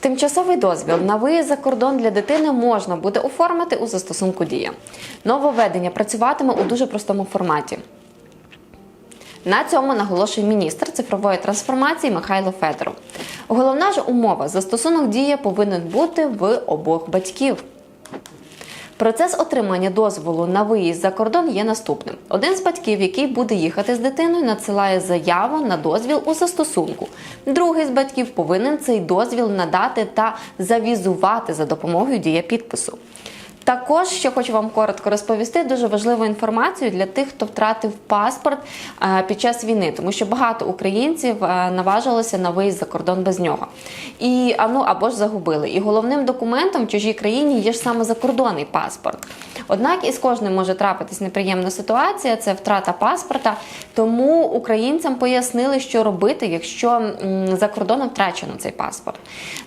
Тимчасовий дозвіл на виїзд за кордон для дитини можна буде оформити у застосунку Дія. Нововведення працюватиме у дуже простому форматі. На цьому наголошує міністр цифрової трансформації Михайло Федоров. Головна ж умова застосунок дія повинен бути в обох батьків. Процес отримання дозволу на виїзд за кордон є наступним: один з батьків, який буде їхати з дитиною, надсилає заяву на дозвіл у застосунку. Другий з батьків повинен цей дозвіл надати та завізувати за допомогою дієпідпису. підпису. Також ще хочу вам коротко розповісти дуже важливу інформацію для тих, хто втратив паспорт е, під час війни, тому що багато українців е, наважилося на виїзд за кордон без нього. І ну, або ж загубили. І головним документом в чужій країні є ж саме закордонний паспорт. Однак із кожним може трапитись неприємна ситуація, це втрата паспорта. Тому українцям пояснили, що робити, якщо за кордоном втрачено цей паспорт.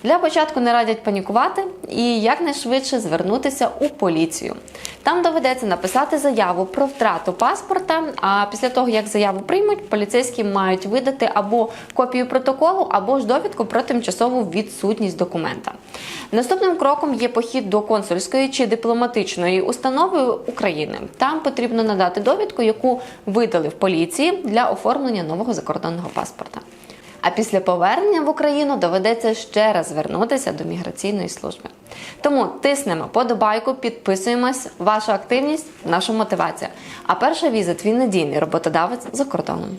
Для початку не радять панікувати і якнайшвидше звернутися у поліцію. Там доведеться написати заяву про втрату паспорта. А після того, як заяву приймуть, поліцейські мають видати або копію протоколу, або ж довідку про тимчасову відсутність документа. Наступним кроком є похід до консульської чи дипломатичної установи України. Там потрібно надати довідку, яку видали в поліції для оформлення нового закордонного паспорта. А після повернення в Україну доведеться ще раз звернутися до міграційної служби. Тому тиснемо подобайку, підписуємось. Ваша активність наша мотивація. А перша візит він надійний роботодавець за кордоном.